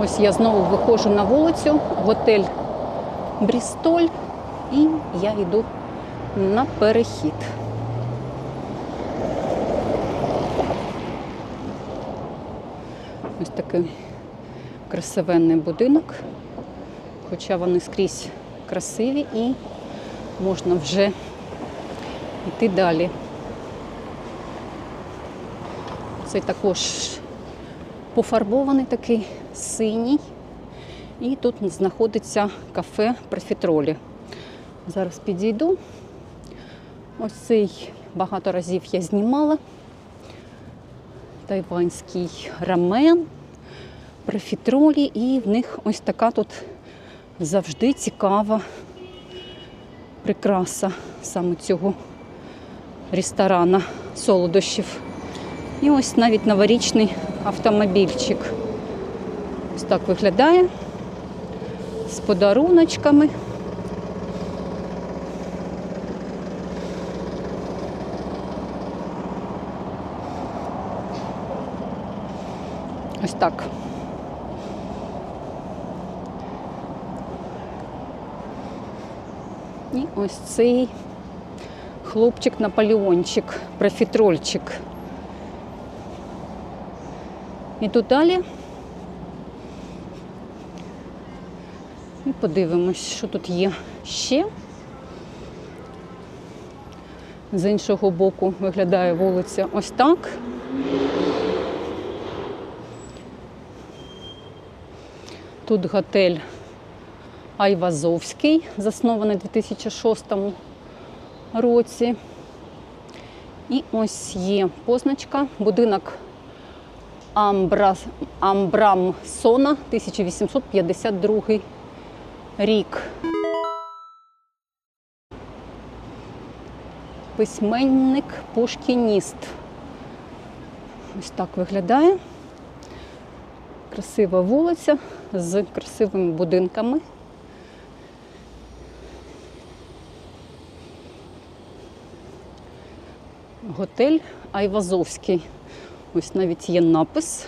Ось я знову виходжу на вулицю, готель Брістоль, і я йду на перехід. Ось такий красивенний будинок, хоча вони скрізь красиві і можна вже йти далі. Цей також пофарбований такий синій. І тут знаходиться кафе профітролі. Зараз підійду. Ось цей багато разів я знімала. Тайванський рамен, профітролі, і в них ось така тут завжди цікава прикраса саме цього ресторана солодощів. І ось навіть новорічний автомобільчик. Ось так виглядає з подаруночками. Ось так. І ось цей хлопчик Наполеончик, профітрольчик. І тут далі. І подивимось, що тут є ще. З іншого боку виглядає вулиця ось так. Тут готель Айвазовський, заснований у 2006 році. І ось є позначка, будинок Амбра... Амбрамсона, 1852 рік. Письменник Пушкініст. Ось так виглядає. Красива вулиця з красивими будинками. Готель Айвазовський. Ось навіть є напис.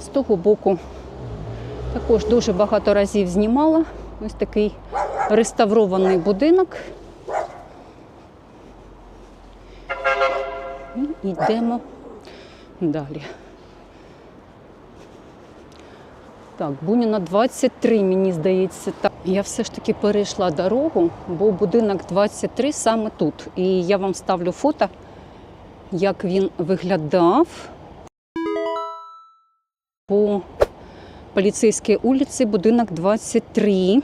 З того боку також дуже багато разів знімала. Ось такий реставрований будинок. І йдемо далі. Так, Буніна 23, мені здається. Так. Я все ж таки перейшла дорогу, бо будинок 23 саме тут. І я вам ставлю фото, як він виглядав по поліцейській вулиці, будинок 23,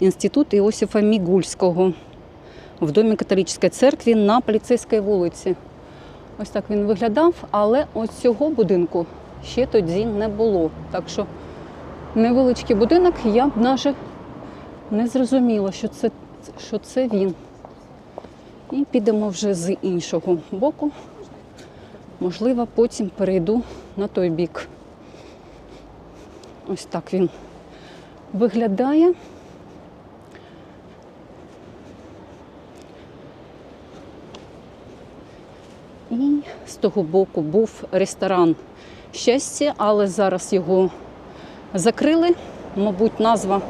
інститут Іосифа Мігульського в домі католицької церкви на поліцейській вулиці. Ось так він виглядав, але ось цього будинку ще тоді не було. Так що невеличкий будинок, я б навіть не зрозуміла, що це, що це він. І підемо вже з іншого боку. Можливо, потім перейду на той бік. Ось так він виглядає. І з того боку був ресторан щастя, але зараз його закрили. Мабуть, назва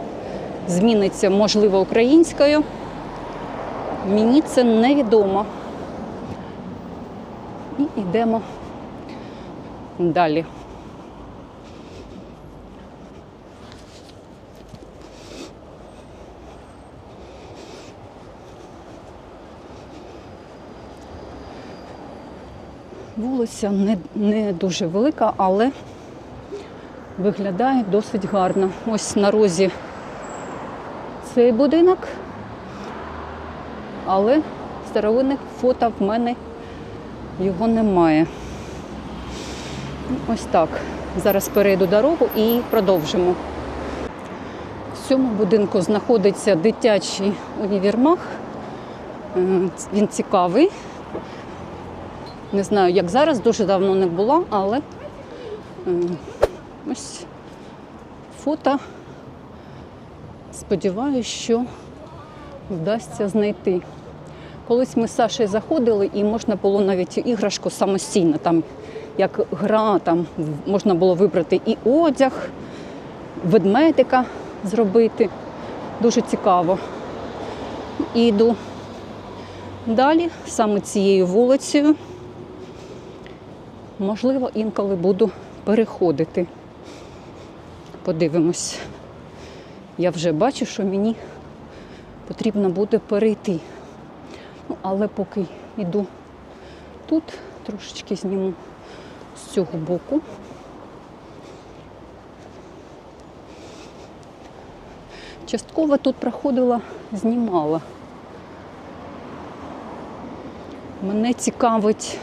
зміниться, можливо, українською. Мені це невідомо. І йдемо далі. Вулиця не, не дуже велика, але виглядає досить гарно. Ось на розі цей будинок, але старовинних фото в мене його немає. Ось так. Зараз перейду дорогу і продовжимо. В цьому будинку знаходиться дитячий універмаг. Е, Він цікавий. Не знаю, як зараз, дуже давно не була, але е, ось фото. Сподіваюся, що вдасться знайти. Колись ми з Сашею заходили і можна було навіть іграшку самостійно там як гра, там можна було вибрати і одяг, ведмедика зробити. Дуже цікаво. І йду далі, саме цією вулицею. Можливо, інколи буду переходити. Подивимось. Я вже бачу, що мені потрібно буде перейти. Ну, але поки йду тут, трошечки зніму з цього боку. Частково тут проходила, знімала. Мене цікавить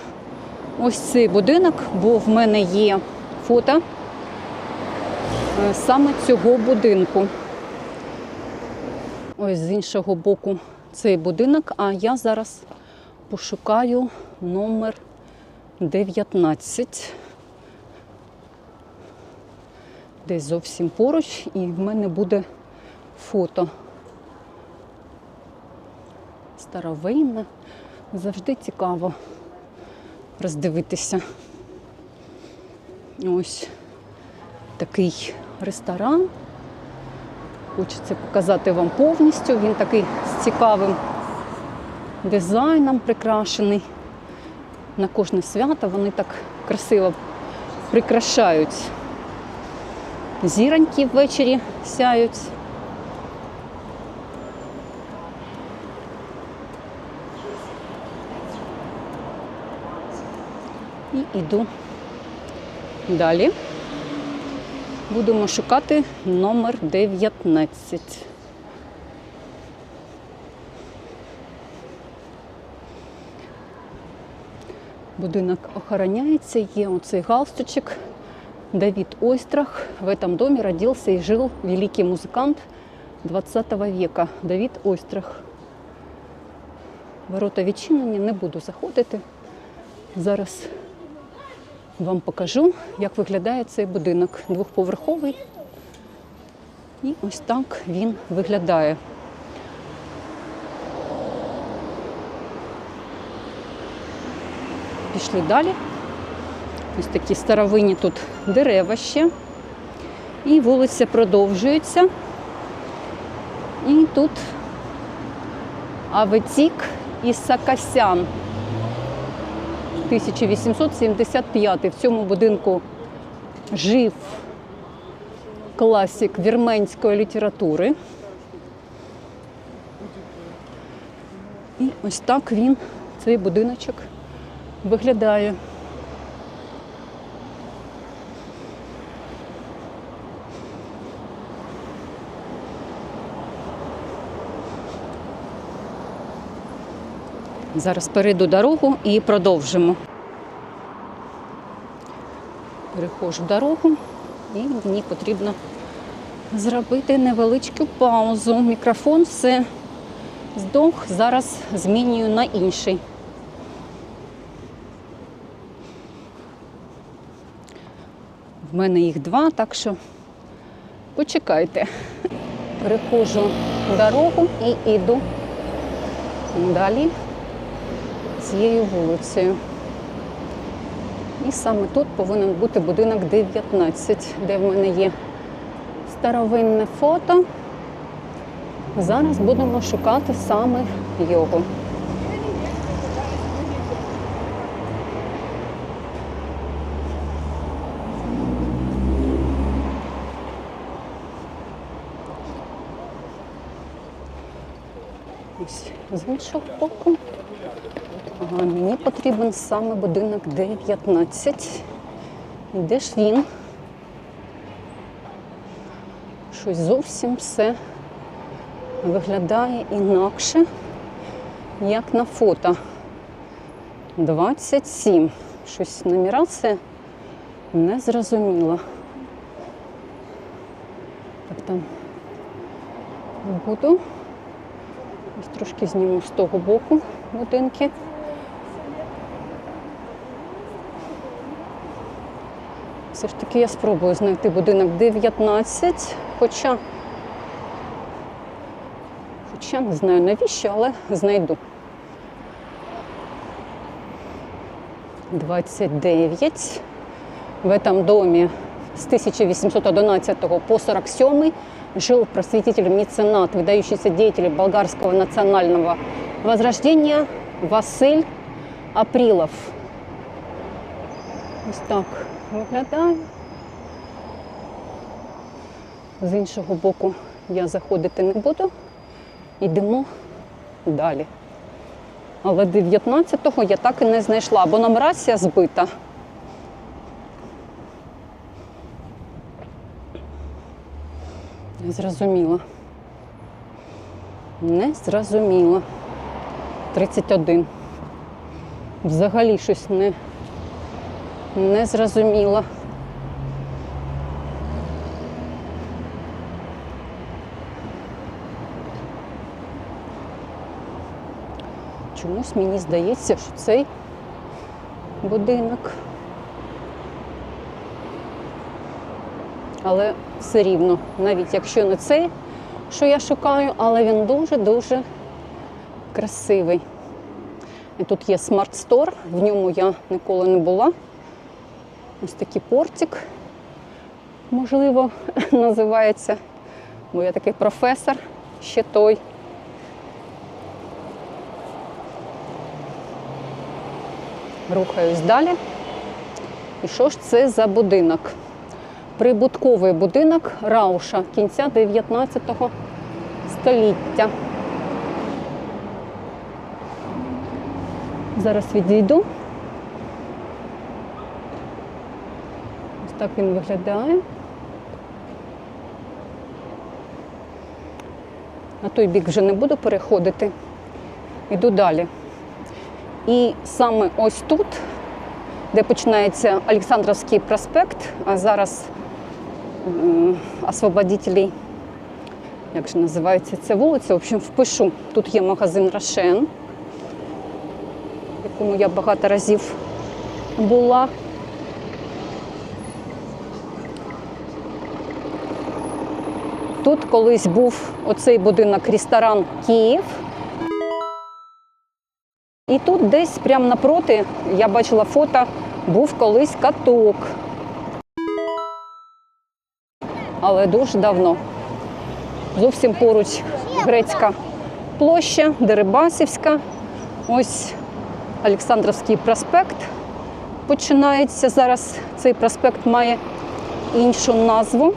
ось цей будинок, бо в мене є фото е, саме цього будинку. Ось з іншого боку цей будинок, а я зараз пошукаю номер 19. Десь зовсім поруч, і в мене буде фото. Старовинне. Завжди цікаво роздивитися. Ось такий ресторан. Хочеться показати вам повністю. Він такий з цікавим дизайном прикрашений. На кожне свято вони так красиво прикрашають. Зіроньки ввечері сяють. І йду далі. Будемо шукати номер 19. Будинок охороняется, є оцей галстучек. Давид Ойстрах. В этом доме родился и жил великий музыкант 20 века Давид Ойстрах. Ворота відчинені, не буду заходити. Зараз вам покажу, як виглядає цей будинок. Двохповерховий. І ось так він виглядає. Пішли далі. Ось такі старовинні тут дерева ще. І вулиця продовжується. І тут Аветік і Сакасян. 1875 в цьому будинку жив класик вірменської літератури. І ось так він, цей будиночок, виглядає. Зараз перейду дорогу і продовжимо. Перехожу дорогу і мені потрібно зробити невеличку паузу. Мікрофон все здох, зараз змінюю на інший. В мене їх два, так що почекайте. Перехожу дорогу і йду далі цією вулицею. І саме тут повинен бути будинок 19, де в мене є старовинне фото. Зараз будемо шукати саме його. Ось з іншого боку. Ага, мені потрібен саме будинок 19. І де ж він? Щось зовсім все виглядає інакше, як на фото. 27. Щось нумерація не зрозуміла. Так там буду. Ось трошки зніму з того боку будинки. Все ж таки я спробую знайти будинок 19, хоча, хоча не знаю навіщо, але знайду. 29. В этом доме с 1811 по 47 жил просветитель-меценат, выдающийся деятель болгарского национального возрождения Василь Априлов. Ось так виглядає. З іншого боку я заходити не буду. Йдемо далі. Але 19-го я так і не знайшла, бо нумерація збита. Не зрозуміла. Не зрозуміла. 31. Взагалі щось не, не зрозуміла. Чомусь мені здається, що цей будинок. Але все рівно, навіть якщо не цей, що я шукаю, але він дуже-дуже красивий. І тут є Store, в ньому я ніколи не була. Ось такий портик, можливо, називається. Бо я такий професор ще той. Рухаюсь далі. І що ж це за будинок? Прибутковий будинок Рауша кінця 19 століття. Зараз відійду. Так він виглядає. На той бік вже не буду переходити. Йду далі. І саме ось тут, де починається Олександровський проспект, а зараз освободителей, як же називається ця вулиця, в общем, впишу. Тут є магазин Рошен, в якому я багато разів була. Тут колись був оцей будинок ресторан Київ. І тут десь прямо напроти, я бачила фото, був колись каток. Але дуже давно. Зовсім поруч грецька площа, Дерибасівська. Ось Олександровський проспект починається. Зараз цей проспект має іншу назву.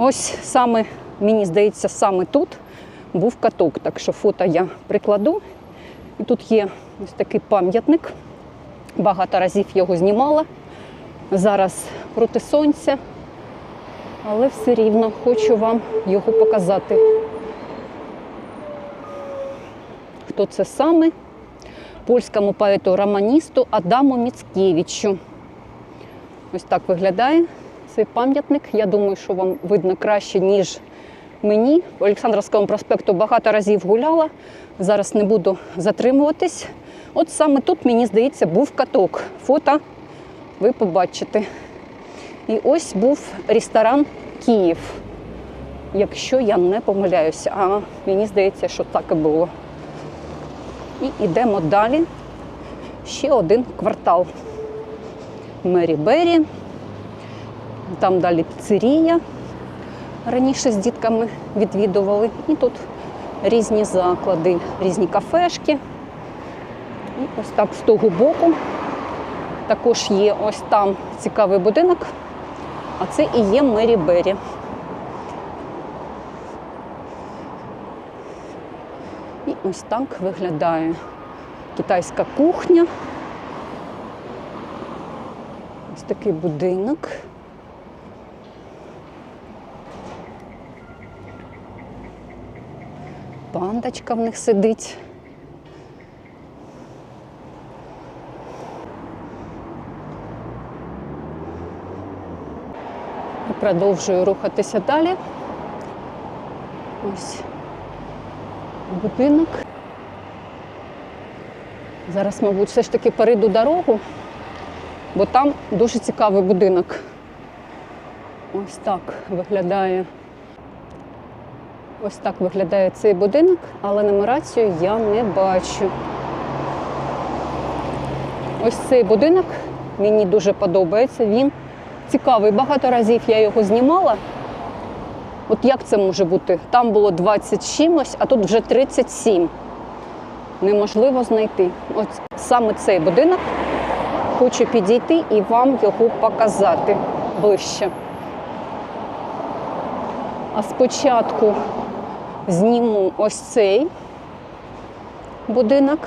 Ось саме, мені здається, саме тут був каток. Так що фото я прикладу. І тут є ось такий пам'ятник. Багато разів його знімала. Зараз проти сонця, але все рівно хочу вам його показати. Хто це саме? Польському поету-романісту Адаму Міцкевичу. Ось так виглядає цей пам'ятник. Я думаю, що вам видно краще, ніж мені. По Олександровському проспекту багато разів гуляла. Зараз не буду затримуватись. От саме тут, мені здається, був каток. Фото ви побачите. І ось був ресторан Київ. Якщо я не помиляюся, а мені здається, що так і було. І йдемо далі. Ще один квартал. Мері Бері. Там далі піцерія. Раніше з дітками відвідували. І тут різні заклади, різні кафешки. І ось так з того боку. Також є ось там цікавий будинок, а це і є Мері Бері. І ось так виглядає китайська кухня. Ось такий будинок. Пандочка в них сидить. І продовжую рухатися далі. Ось будинок. Зараз, мабуть, все ж таки перейду дорогу, бо там дуже цікавий будинок. Ось так виглядає. Ось так виглядає цей будинок, але нумерацію я не бачу. Ось цей будинок мені дуже подобається. Він цікавий. Багато разів я його знімала. От як це може бути? Там було 20 з чимось, а тут вже 37. Неможливо знайти. От саме цей будинок хочу підійти і вам його показати ближче. А спочатку зніму ось цей будинок.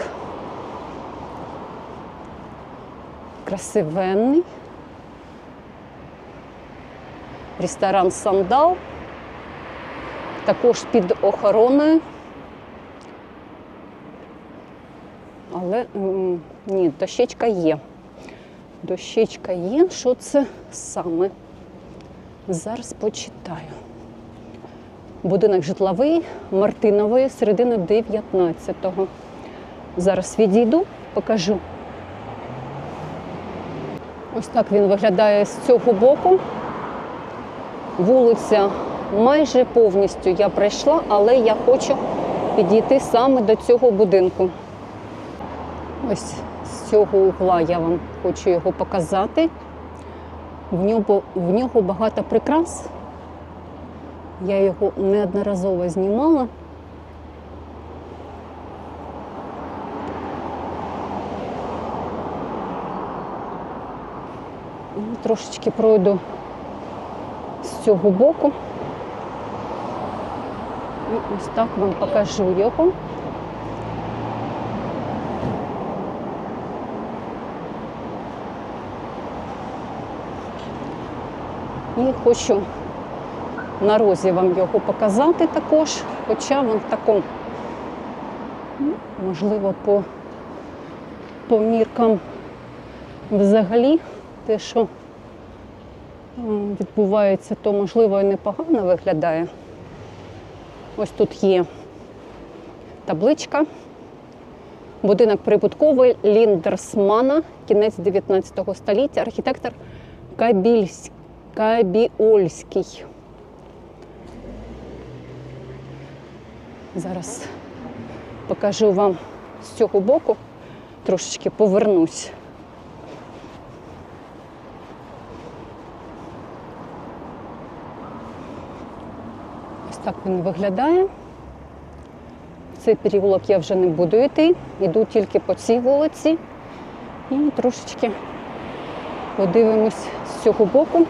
Красивенний. Ресторан Сандал. Також під охороною. Але ні, дощечка є. Дощечка є. Що це саме? Зараз почитаю. Будинок житловий Мартинової середини 19-го. Зараз відійду, покажу. Ось так він виглядає з цього боку. Вулиця майже повністю я пройшла, але я хочу підійти саме до цього будинку. Ось з цього угла я вам хочу його показати. В нього, в нього багато прикрас. Я його неодноразово знімала. Трошечки пройду з цього боку. І ось так вам покажу його. І хочу на розі вам його показати також, хоча він в такому, ну, можливо, по, по міркам взагалі те, що відбувається, то можливо і непогано виглядає. Ось тут є табличка. Будинок прибутковий Ліндерсмана, кінець 19 століття, архітектор Кабільський. Кабіольський. Зараз покажу вам з цього боку, трошечки повернусь. Ось так він виглядає. Цей переулок я вже не буду йти, йду тільки по цій вулиці і трошечки подивимось з цього боку.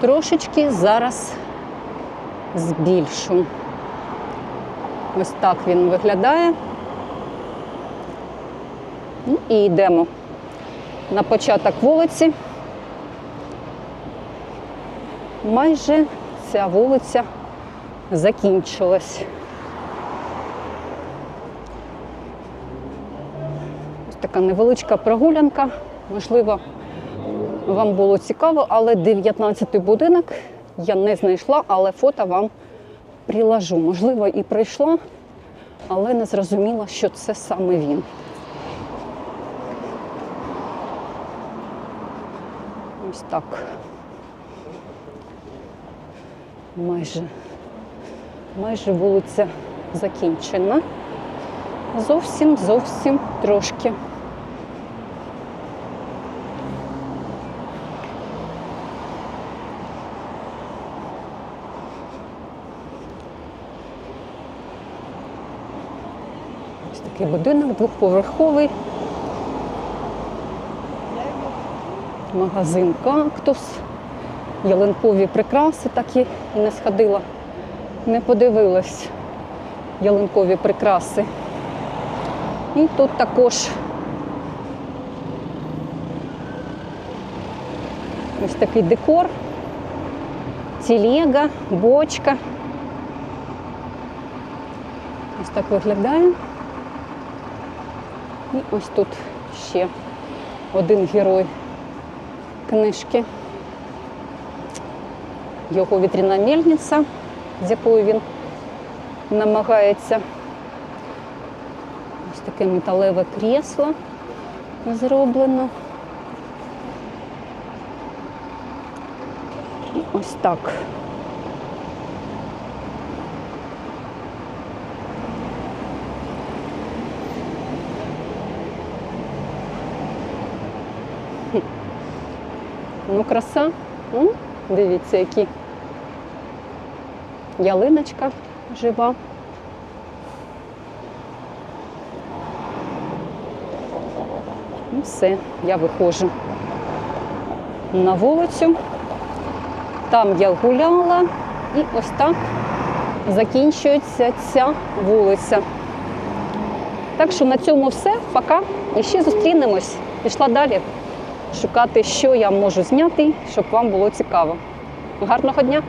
Трошечки зараз збільшу. Ось так він виглядає. Ну, і йдемо на початок вулиці. Майже ця вулиця закінчилась. Ось така невеличка прогулянка. Можливо, вам було цікаво, але 19-й будинок я не знайшла, але фото вам прилажу. Можливо, і прийшла, але не зрозуміла, що це саме він. Ось так. Майже, майже вулиця закінчена. Зовсім, зовсім трошки. Ось такий будинок двохповерховий. Магазин кактус, ялинкові прикраси так і не сходила, не подивилась ялинкові прикраси. І тут також ось такий декор, тілега, бочка. Ось так виглядає. І ось тут ще один герой книжки. Його вітряна мельниця, з якою він намагається. Ось таке металеве крісло зроблено. І ось так. Ну, краса. М? Дивіться, які. Ялиночка жива. Ну, все, я виходжу на вулицю. Там я гуляла, і ось так закінчується ця вулиця. Так що на цьому все. Пока. І ще зустрінемось. Пішла далі шукати, що я можу зняти, щоб вам було цікаво. Гарного дня!